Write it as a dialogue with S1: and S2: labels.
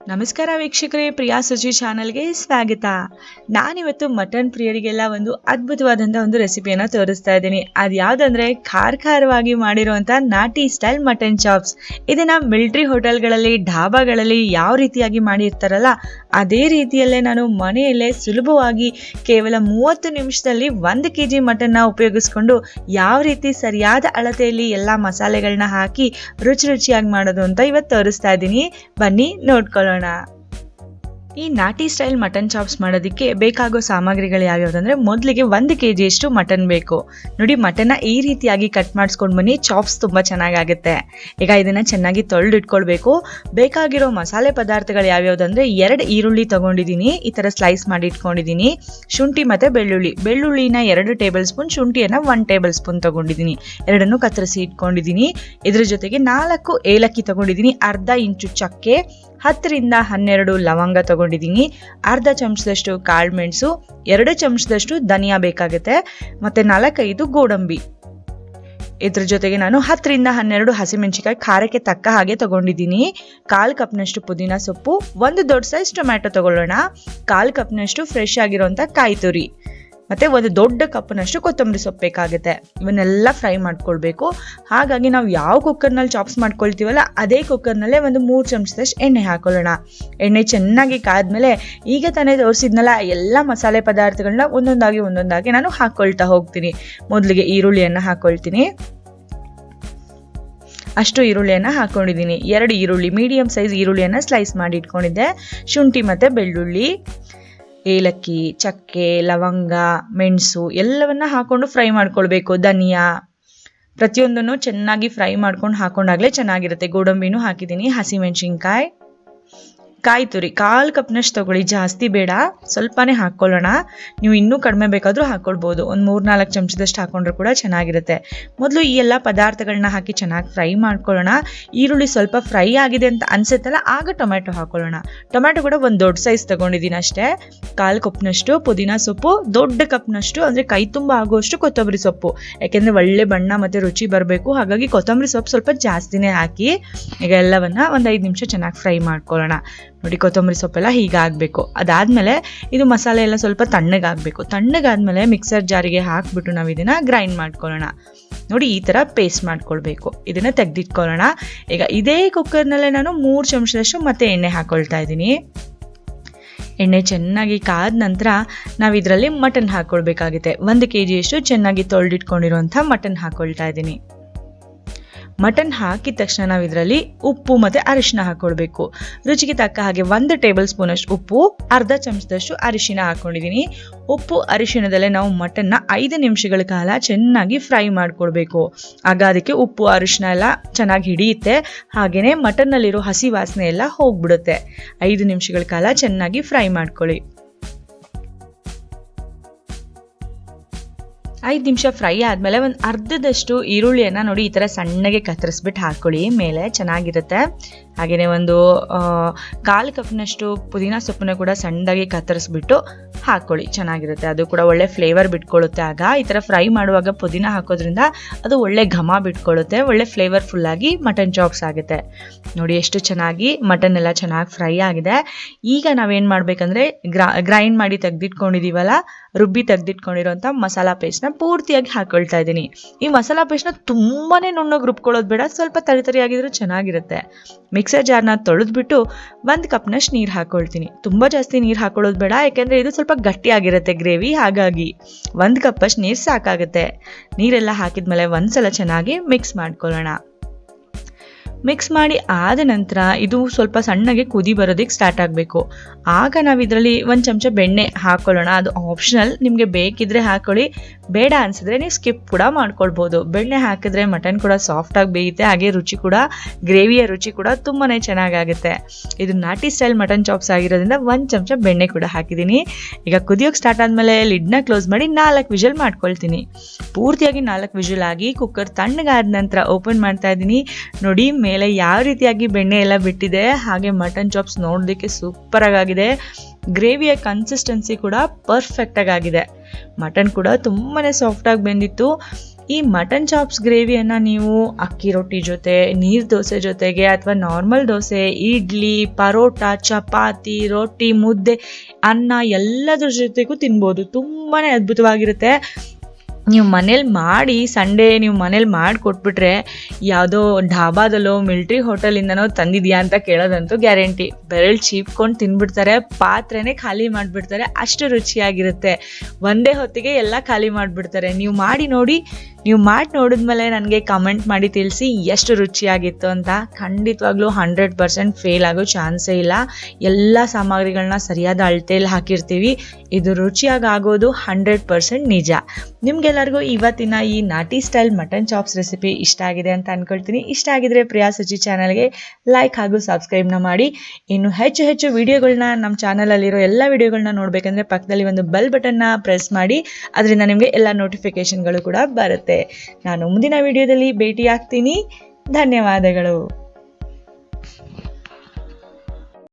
S1: ನಮಸ್ಕಾರ ವೀಕ್ಷಕರೇ, ಪ್ರಿಯಾ ಸುಜಿ ಚಾನಲ್ಗೆ ಸ್ವಾಗತ. ನಾನಿವತ್ತು ಮಟನ್ ಪ್ರಿಯರಿಗೆಲ್ಲ ಒಂದು ಅದ್ಭುತವಾದಂಥ ಒಂದು ರೆಸಿಪಿಯನ್ನು ತೋರಿಸ್ತಾ ಇದ್ದೀನಿ. ಅದು ಯಾವುದಂದ್ರೆ ಖಾರ ಖಾರವಾಗಿ ಮಾಡಿರುವಂಥ ನಾಟಿ ಸ್ಟೈಲ್ ಮಟನ್ ಚಾಪ್ಸ್ ಇದನ್ನು ಮಿಲ್ಟ್ರಿ ಹೋಟೆಲ್ಗಳಲ್ಲಿ ಢಾಬಾಗಳಲ್ಲಿ ಯಾವ ರೀತಿಯಾಗಿ ಮಾಡಿರ್ತಾರಲ್ಲ, ಅದೇ ರೀತಿಯಲ್ಲೇ ನಾನು ಮನೆಯಲ್ಲೇ ಸುಲಭವಾಗಿ ಕೇವಲ ಮೂವತ್ತು ನಿಮಿಷದಲ್ಲಿ ಒಂದು ಕೆ ಜಿ ಮಟನ್ನ ಉಪಯೋಗಿಸ್ಕೊಂಡು ಯಾವ ರೀತಿ ಸರಿಯಾದ ಅಳತೆಯಲ್ಲಿ ಎಲ್ಲ ಮಸಾಲೆಗಳನ್ನ ಹಾಕಿ ರುಚಿ ರುಚಿಯಾಗಿ ಮಾಡೋದು ಅಂತ ಇವತ್ತು ತೋರಿಸ್ತಾ ಇದ್ದೀನಿ. ಬನ್ನಿ ನೋಡ್ಕೊಳ್ಳೋಣ. ಈ ನಾಟಿ ಸ್ಟೈಲ್ ಮಟನ್ ಚಾಪ್ಸ್ ಮಾಡೋದಕ್ಕೆ ಬೇಕಾಗೋ ಸಾಮಗ್ರಿಗಳು ಯಾವ್ಯಾವುದಂದ್ರೆ ಮೊದಲಿಗೆ ಒಂದು ಕೆ ಜಿಯಷ್ಟು ಮಟನ್ ಬೇಕು. ನೋಡಿ ಮಟನ್ನ ಈ ರೀತಿಯಾಗಿ ಕಟ್ ಮಾಡಿಸ್ಕೊಂಡು ಬನ್ನಿ, ಚಾಪ್ಸ್ ತುಂಬ ಚೆನ್ನಾಗಾಗುತ್ತೆ. ಈಗ ಇದನ್ನು ಚೆನ್ನಾಗಿ ತೊಳೆದು ಇಟ್ಕೊಳ್ಬೇಕು ಬೇಕಾಗಿರೋ ಮಸಾಲೆ ಪದಾರ್ಥಗಳು ಯಾವ್ಯಾವುದಂದ್ರೆ ಎರಡು ಈರುಳ್ಳಿ ತೊಗೊಂಡಿದ್ದೀನಿ, ಈ ಥರ ಸ್ಲೈಸ್ ಮಾಡಿ ಇಟ್ಕೊಂಡಿದ್ದೀನಿ. ಶುಂಠಿ ಮತ್ತು ಬೆಳ್ಳುಳ್ಳಿ. ಬೆಳ್ಳುಳ್ಳಿನ ಎರಡು ಟೇಬಲ್ ಸ್ಪೂನ್, ಶುಂಠಿಯನ್ನು ಒನ್ ಟೇಬಲ್ ಸ್ಪೂನ್ ತೊಗೊಂಡಿದ್ದೀನಿ. ಎರಡನ್ನು ಕತ್ತರಿಸಿ ಇಟ್ಕೊಂಡಿದ್ದೀನಿ. ಇದ್ರ ಜೊತೆಗೆ ನಾಲ್ಕು ಏಲಕ್ಕಿ ತೊಗೊಂಡಿದ್ದೀನಿ, ಅರ್ಧ ಇಂಚು ಚಕ್ಕೆ. ಹತ್ತರಿಂದ ಹನ್ನೆರಡು ಲವಂಗ ತಗೊಂಡಿದ್ದೀನಿ. ಅರ್ಧ ಚಮಚದಷ್ಟು ಕಾಳುಮೆಣಸು ಎರಡು ಚಮಚದಷ್ಟು ಧನಿಯಾ ಬೇಕಾಗುತ್ತೆ, ಮತ್ತು ನಾಲ್ಕೈದು ಗೋಡಂಬಿ. ಇದ್ರ ಜೊತೆಗೆ ನಾನು ಹತ್ತರಿಂದ ಹನ್ನೆರಡು ಹಸಿಮೆಣಸಿಕಾಯಿ ಖಾರಕ್ಕೆ ತಕ್ಕ ಹಾಗೆ ತಗೊಂಡಿದ್ದೀನಿ. ಕಾಲು ಕಪ್ನಷ್ಟು ಪುದೀನ ಸೊಪ್ಪು, ಒಂದು ದೊಡ್ಡ ಸೈಜ್ ಟೊಮ್ಯಾಟೊ ತಗೊಳ್ಳೋಣ. ಕಾಲು ಕಪ್ನಷ್ಟು ಫ್ರೆಶ್ ಆಗಿರೋಂಥ ಕಾಯಿ ತುರಿ ಮತ್ತು ಒಂದು ದೊಡ್ಡ ಕಪ್ನಷ್ಟು ಕೊತ್ತಂಬರಿ ಸೊಪ್ಪು ಬೇಕಾಗುತ್ತೆ. ಇವನ್ನೆಲ್ಲ ಫ್ರೈ ಮಾಡ್ಕೊಳ್ಬೇಕು. ಹಾಗಾಗಿ ನಾವು ಯಾವ ಕುಕ್ಕರ್ನಲ್ಲಿ ಚಾಪ್ಸ್ ಮಾಡ್ಕೊಳ್ತೀವಲ್ಲ, ಅದೇ ಕುಕ್ಕರ್ನಲ್ಲೇ ಒಂದು ಮೂರು ಚಮಚದಷ್ಟು ಎಣ್ಣೆ ಹಾಕೊಳ್ಳೋಣ. ಎಣ್ಣೆ ಚೆನ್ನಾಗಿ ಕಾದ್ಮೇಲೆ ಈಗ ತಾನೇ ತೋರಿಸಿದ್ನಲ್ಲ, ಎಲ್ಲ ಮಸಾಲೆ ಪದಾರ್ಥಗಳನ್ನ ಒಂದೊಂದಾಗಿ ಒಂದೊಂದಾಗಿ ನಾನು ಹಾಕ್ಕೊಳ್ತಾ ಹೋಗ್ತೀನಿ. ಮೊದಲಿಗೆ ಈರುಳ್ಳಿಯನ್ನು ಹಾಕ್ಕೊಳ್ತೀನಿ ಅಷ್ಟು ಈರುಳ್ಳಿಯನ್ನು ಹಾಕ್ಕೊಂಡಿದ್ದೀನಿ ಎರಡು ಈರುಳ್ಳಿ, ಮೀಡಿಯಂ ಸೈಜ್ ಈರುಳ್ಳಿಯನ್ನು ಸ್ಲೈಸ್ ಮಾಡಿ ಇಟ್ಕೊಂಡಿದ್ದೆ. ಶುಂಠಿ ಮತ್ತು ಬೆಳ್ಳುಳ್ಳಿ. ಏಲಕ್ಕಿ, ಚಕ್ಕೆ, ಲವಂಗ, ಮೆಣಸು ಎಲ್ಲವನ್ನ ಹಾಕೊಂಡು ಫ್ರೈ ಮಾಡ್ಕೊಳ್ಬೇಕು. ಧನಿಯಾ. ಪ್ರತಿಯೊಂದನ್ನು ಚೆನ್ನಾಗಿ ಫ್ರೈ ಮಾಡ್ಕೊಂಡು ಹಾಕೊಂಡಾಗಲೇ ಚೆನ್ನಾಗಿರುತ್ತೆ. ಗೋಡಂಬಿನೂ ಹಾಕಿದ್ದೀನಿ. ಹಸಿಮೆಣಸಿನ್ಕಾಯಿ. ಕಾಯಿ ತುರಿ ಕಾಲು ಕಪ್ನಷ್ಟು ತಗೊಳ್ಳಿ. ಜಾಸ್ತಿ ಬೇಡ. ಸ್ವಲ್ಪನೇ ಹಾಕ್ಕೊಳ್ಳೋಣ. ನೀವು ಇನ್ನೂ ಕಡಿಮೆ ಬೇಕಾದರೂ ಹಾಕ್ಕೊಳ್ಬೋದು. ಒಂದು ಮೂರು ನಾಲ್ಕು ಚಮಚದಷ್ಟು ಹಾಕ್ಕೊಂಡ್ರೆ ಕೂಡ ಚೆನ್ನಾಗಿರುತ್ತೆ. ಮೊದಲು ಈ ಎಲ್ಲ ಪದಾರ್ಥಗಳನ್ನ ಹಾಕಿ ಚೆನ್ನಾಗಿ ಫ್ರೈ ಮಾಡ್ಕೊಳ್ಳೋಣ. ಈರುಳ್ಳಿ ಸ್ವಲ್ಪ ಫ್ರೈ ಆಗಿದೆ ಅಂತ ಅನ್ಸುತ್ತಲ್ಲ, ಆಗ ಟೊಮ್ಯಾಟೊ ಹಾಕ್ಕೊಳ್ಳೋಣ. ಟೊಮ್ಯಾಟೊ ಕೂಡ ಒಂದು ದೊಡ್ಡ ಸೈಜ್ ತಗೊಂಡಿದ್ದೀನಿ ಅಷ್ಟೇ. ಕಾಲು ಕಪ್ನಷ್ಟು ಪುದೀನ ಸೊಪ್ಪು, ದೊಡ್ಡ ಕಪ್ನಷ್ಟು ಅಂದರೆ ಕೈ ತುಂಬ ಆಗುವಷ್ಟು ಕೊತ್ತಂಬರಿ ಸೊಪ್ಪು. ಯಾಕೆಂದರೆ ಒಳ್ಳೆ ಬಣ್ಣ ಮತ್ತು ರುಚಿ ಬರಬೇಕು. ಹಾಗಾಗಿ ಕೊತ್ತಂಬರಿ ಸೊಪ್ಪು ಸ್ವಲ್ಪ ಜಾಸ್ತಿನೇ ಹಾಕಿ ಈಗ ಎಲ್ಲವನ್ನು ಒಂದು ಐದು ನಿಮಿಷ ಚೆನ್ನಾಗಿ ಫ್ರೈ ಮಾಡ್ಕೊಳ್ಳೋಣ. ನೋಡಿ ಕೊತ್ತಂಬರಿ ಸೊಪ್ಪೆಲ್ಲ ಹೀಗಾಗಬೇಕು ಅದಾದಮೇಲೆ ಇದು ಮಸಾಲೆ ಎಲ್ಲ ಸ್ವಲ್ಪ ತಣ್ಣಗಾಗಬೇಕು ತಣ್ಣಗಾದಮೇಲೆ ಮಿಕ್ಸರ್ ಜಾರಿಗೆ ಹಾಕ್ಬಿಟ್ಟು ನಾವು ಇದನ್ನು ಗ್ರೈಂಡ್ ಮಾಡ್ಕೊಳ್ಳೋಣ. ನೋಡಿ ಈ ಥರ ಪೇಸ್ಟ್ ಮಾಡ್ಕೊಳ್ಬೇಕು. ಇದನ್ನು ತೆಗೆದಿಟ್ಕೊಳ್ಳೋಣ. ಈಗ ಇದೇ ಕುಕ್ಕರ್ನಲ್ಲೇ ನಾನು ಮೂರು ಚಮಚದಷ್ಟು ಮತ್ತೆ ಎಣ್ಣೆ ಹಾಕ್ಕೊಳ್ತಾ ಇದ್ದೀನಿ. ಎಣ್ಣೆ ಚೆನ್ನಾಗಿ ಕಾದ ನಂತರ ನಾವು ಇದರಲ್ಲಿ ಮಟನ್ ಹಾಕ್ಕೊಳ್ಬೇಕಾಗುತ್ತೆ ಒಂದು ಕೆ ಜಿಯಷ್ಟು ಚೆನ್ನಾಗಿ ತೊಳೆದಿಟ್ಕೊಂಡಿರುವಂಥ ಮಟನ್ ಹಾಕ್ಕೊಳ್ತಾ ಇದ್ದೀನಿ. ಮಟನ್ ಹಾಕಿದ ತಕ್ಷಣ ನಾವು ಇದರಲ್ಲಿ ಉಪ್ಪು ಮತ್ತು ಅರಿಶಿನ ಹಾಕ್ಕೊಳ್ಬೇಕು ರುಚಿಗೆ ತಕ್ಕ ಹಾಗೆ ಒಂದು ಟೇಬಲ್ ಸ್ಪೂನಷ್ಟು ಉಪ್ಪು, ಅರ್ಧ ಚಮಚದಷ್ಟು ಅರಿಶಿನ ಹಾಕ್ಕೊಂಡಿದ್ದೀನಿ ಉಪ್ಪು, ಅರಿಶಿಣದಲ್ಲೇ ನಾವು ಮಟನ್ನ ಐದು ನಿಮಿಷಗಳ ಕಾಲ ಚೆನ್ನಾಗಿ ಫ್ರೈ ಮಾಡ್ಕೊಳ್ಬೇಕು. ಆಗ ಅದಕ್ಕೆ ಉಪ್ಪು ಅರಿಶಿನ ಎಲ್ಲ ಚೆನ್ನಾಗಿ ಹಿಡಿಯುತ್ತೆ. ಹಾಗೆಯೇ ಮಟನ್ನಲ್ಲಿರೋ ಹಸಿ ವಾಸನೆ ಎಲ್ಲ ಹೋಗ್ಬಿಡುತ್ತೆ. ಐದು ನಿಮಿಷಗಳ ಕಾಲ ಚೆನ್ನಾಗಿ ಫ್ರೈ ಮಾಡ್ಕೊಳ್ಳಿ. ಐದು ನಿಮಿಷ ಫ್ರೈ ಆದಮೇಲೆ ಒಂದು ಅರ್ಧದಷ್ಟು ಈರುಳ್ಳಿಯನ್ನು ನೋಡಿ ಈ ಥರ ಸಣ್ಣಗೆ ಕತ್ತರಿಸ್ಬಿಟ್ಟು ಹಾಕ್ಕೊಳ್ಳಿ ಮೇಲೆ ಚೆನ್ನಾಗಿರುತ್ತೆ. ಹಾಗೆಯೇ ಒಂದು ಕಾಲು ಕಪ್ನಷ್ಟು ಪುದೀನ ಸೊಪ್ಪನ್ನ ಕೂಡ ಸಣ್ಣದಾಗಿ ಕತ್ತರಿಸ್ಬಿಟ್ಟು ಹಾಕ್ಕೊಳ್ಳಿ ಚೆನ್ನಾಗಿರುತ್ತೆ. ಅದು ಕೂಡ ಒಳ್ಳೆ ಫ್ಲೇವರ್ ಬಿಟ್ಕೊಳ್ಳುತ್ತೆ ಆಗ. ಈ ಥರ ಫ್ರೈ ಮಾಡುವಾಗ ಪುದೀನ ಹಾಕೋದ್ರಿಂದ ಅದು ಒಳ್ಳೆ ಘಮ ಬಿಟ್ಕೊಳ್ಳುತ್ತೆ. ಒಳ್ಳೆ ಫ್ಲೇವರ್ಫುಲ್ಲಾಗಿ ಮಟನ್ ಚಾಪ್ಸ್ ಆಗುತ್ತೆ. ನೋಡಿ ಎಷ್ಟು ಚೆನ್ನಾಗಿ ಮಟನ್ ಎಲ್ಲ ಚೆನ್ನಾಗಿ ಫ್ರೈ ಆಗಿದೆ. ಈಗ ನಾವೇನು ಮಾಡಬೇಕಂದ್ರೆ ಗ್ರಾ, ಗ್ರೈಂಡ್ ಮಾಡಿ ತೆಗೆದಿಟ್ಕೊಂಡಿದ್ದೀವಲ್ಲ ರುಬ್ಬಿ ತೆಗೆದಿಟ್ಕೊಂಡಿರೋಂಥ ಮಸಾಲ ಪೇಸ್ಟ್ನ ಪೂರ್ತಿಯಾಗಿ ಹಾಕೊಳ್ತಾ ಇದ್ದೀನಿ. ಈ ಮಸಾಲಾ ಪೇಸ್ಟ್ನ ತುಂಬಾ ನುಣ್ಣಗೆ ರುಬ್ಕೊಳ್ಳೋದು ಬೇಡ, ಸ್ವಲ್ಪ ತರಿ ತರಿಯಾಗಿದ್ರೂ ಚೆನ್ನಾಗಿರುತ್ತೆ. ಮಿಕ್ಸರ್ ಜಾರ್ನ ತೊಳೆದ್ಬಿಟ್ಟು ಒಂದು ಕಪ್ನಷ್ಟು ನೀರು ಹಾಕೊಳ್ತೀನಿ. ತುಂಬ ಜಾಸ್ತಿ ನೀರು ಹಾಕೊಳ್ಳೋದು ಬೇಡ, ಯಾಕೆಂದರೆ ಇದು ಸ್ವಲ್ಪ ಗಟ್ಟಿಯಾಗಿರುತ್ತೆ ಗ್ರೇವಿ, ಹಾಗಾಗಿ ಒಂದು ಕಪ್ಪಷ್ಟು ನೀರು ಸಾಕಾಗುತ್ತೆ. ನೀರೆಲ್ಲ ಹಾಕಿದ್ಮೇಲೆ ಒಂದ್ಸಲ ಚೆನ್ನಾಗಿ ಮಿಕ್ಸ್ ಮಾಡ್ಕೊಳ್ಳೋಣ. ಮಿಕ್ಸ್ ಮಾಡಿ ಆದ ನಂತರ ಇದು ಸ್ವಲ್ಪ ಸಣ್ಣಗೆ ಕುದಿ ಬರೋದಕ್ಕೆ ಸ್ಟಾರ್ಟ್ ಆಗಬೇಕು. ಆಗ ನಾವು ಇದರಲ್ಲಿ ಒಂದು ಚಮಚ ಬೆಣ್ಣೆ ಹಾಕೊಳ್ಳೋಣ. ಅದು ಆಪ್ಷನಲ್ ನಿಮಗೆ ಬೇಕಿದ್ರೆ ಹಾಕೊಳ್ಳಿ. ಬೇಡ ಅನಿಸಿದ್ರೆ ನೀವು ಸ್ಕಿಪ್ ಕೂಡ ಮಾಡ್ಕೊಳ್ಬೋದು. ಬೆಣ್ಣೆ ಹಾಕಿದ್ರೆ ಮಟನ್ ಕೂಡ ಸಾಫ್ಟಾಗಿ ಬೇಯುತ್ತೆ. ಹಾಗೆ ರುಚಿ ಕೂಡ ಗ್ರೇವಿಯ ರುಚಿ ಕೂಡ ತುಂಬಾ ಚೆನ್ನಾಗಾಗುತ್ತೆ. ಇದು ನಾಟಿ ಸ್ಟೈಲ್ ಮಟನ್ ಚಾಪ್ಸ್ ಆಗಿರೋದ್ರಿಂದ ಒಂದು ಚಮಚ ಬೆಣ್ಣೆ ಕೂಡ ಹಾಕಿದ್ದೀನಿ. ಈಗ ಕುದಿಯೋಕೆ ಸ್ಟಾರ್ಟ್ ಆದಮೇಲೆ ಲಿಡ್ನ ಕ್ಲೋಸ್ ಮಾಡಿ ನಾಲ್ಕು ವಿಷಲ್ ಮಾಡ್ಕೊಳ್ತೀನಿ. ಪೂರ್ತಿಯಾಗಿ ನಾಲ್ಕು ವಿಷಲ್ ಆಗಿ ಕುಕ್ಕರ್ ತಣ್ಣಗಾದ ನಂತರ ಓಪನ್ ಮಾಡ್ತಾ ಇದ್ದೀನಿ. ನೋಡಿ ಮೇಲೆ ಯಾವ ರೀತಿಯಾಗಿ ಬೆಣ್ಣೆ ಎಲ್ಲ ಬಿಟ್ಟಿದೆ, ಹಾಗೆ ಮಟನ್ ಚಾಪ್ಸ್ ನೋಡೋದಕ್ಕೆ ಸೂಪರ್ ಆಗಿದೆ ಗ್ರೇವಿಯ ಕನ್ಸಿಸ್ಟೆನ್ಸಿ ಕೂಡ ಪರ್ಫೆಕ್ಟಾಗಿ ಆಗಿದೆ ಮಟನ್ ಕೂಡ ತುಂಬಾ ಸಾಫ್ಟಾಗಿ ಬೆಂದಿತ್ತು. ಈ ಮಟನ್ ಚಾಪ್ಸ್ ಗ್ರೇವಿಯನ್ನು ನೀವು ಅಕ್ಕಿ ರೊಟ್ಟಿ ಜೊತೆ, ನೀರು ದೋಸೆ ಜೊತೆಗೆ ಅಥವಾ ನಾರ್ಮಲ್ ದೋಸೆ, ಇಡ್ಲಿ, ಪರೋಟ, ಚಪಾತಿ, ರೊಟ್ಟಿ, ಮುದ್ದೆ, ಅನ್ನ ಎಲ್ಲದ್ರ ಜೊತೆಗೂ ತಿನ್ಬೋದು. ತುಂಬಾ ಅದ್ಭುತವಾಗಿರುತ್ತೆ. ನೀವು ಮನೇಲಿ ಮಾಡಿ ಸಂಡೇ ನೀವು ಮನೇಲಿ ಮಾಡಿ ಕೊಟ್ಬಿಟ್ರೆ ಯಾವುದೋ ಢಾಬಾದಲ್ಲೋ ಮಿಲ್ಟ್ರಿ ಹೋಟೆಲಿಂದನೋ ತಂದಿದ್ಯಾ ಅಂತ ಕೇಳೋದಂತೂ ಗ್ಯಾರಂಟಿ. ಬೆರಳು ಚೀಪ್ಕೊಂಡು ತಿನ್ಬಿಡ್ತಾರೆ, ಪಾತ್ರೆನೇ ಖಾಲಿ ಮಾಡಿಬಿಡ್ತಾರೆ, ಅಷ್ಟು ರುಚಿಯಾಗಿರುತ್ತೆ. ಒಂದೇ ಹೊತ್ತಿಗೆ ಎಲ್ಲ ಖಾಲಿ ಮಾಡಿಬಿಡ್ತಾರೆ. ನೀವು ಮಾಡಿ ನೋಡಿ ನೀವು ಮಾಡಿ ನೋಡಿದ್ಮೇಲೆ ನನಗೆ ಕಮೆಂಟ್ ಮಾಡಿ ತಿಳಿಸಿ ಎಷ್ಟು ರುಚಿಯಾಗಿತ್ತು ಅಂತ. ಖಂಡಿತವಾಗ್ಲೂ ಹಂಡ್ರೆಡ್ ಪರ್ಸೆಂಟ್ ಫೇಲ್ ಆಗೋ ಚಾನ್ಸೇ ಇಲ್ಲ. ಎಲ್ಲ ಸಾಮಗ್ರಿಗಳನ್ನ ಸರಿಯಾದ ಅಳತೆಯಲ್ಲಿ ಹಾಕಿರ್ತೀವಿ. ಇದು ರುಚಿಯಾಗಿ ಆಗೋದು ಹಂಡ್ರೆಡ್ ಪರ್ಸೆಂಟ್ ನಿಜ. ನಿಮ್ಗೆಲ್ಲರಿಗೂ ಇವತ್ತಿನ ಈ ನಾಟಿ ಸ್ಟೈಲ್ ಮಟನ್ ಚಾಪ್ಸ್ ರೆಸಿಪಿ ಇಷ್ಟ ಆಗಿದೆ ಅಂತ ಅನ್ಕೊಳ್ತೀನಿ. ಇಷ್ಟ ಆಗಿದ್ರೆ ಪ್ರಿಯಾ ಸಜಿ ಚಾನಲ್ಗೆ ಲೈಕ್ ಹಾಗೂ ಸಬ್ಸ್ಕ್ರೈಬ್ನ ಮಾಡಿ. ಇನ್ನು ಹೆಚ್ಚು ಹೆಚ್ಚು ವಿಡಿಯೋಗಳನ್ನ ನಮ್ಮ ಚಾನಲಲ್ಲಿರೋ ಎಲ್ಲ ವಿಡಿಯೋಗಳನ್ನ ನೋಡಬೇಕಂದ್ರೆ ಪಕ್ಕದಲ್ಲಿ ಒಂದು ಬೆಲ್ ಬಟನ್ನ ಪ್ರೆಸ್ ಮಾಡಿ. ಅದರಿಂದ ನಿಮಗೆ ಎಲ್ಲ ನೋಟಿಫಿಕೇಷನ್ಗಳು ಕೂಡ ಬರುತ್ತೆ. ನಾನು ಮುಂದಿನ ವಿಡಿಯೋದಲ್ಲಿ ಭೇಟಿ ಆಗ್ತೀನಿ ಧನ್ಯವಾದಗಳು.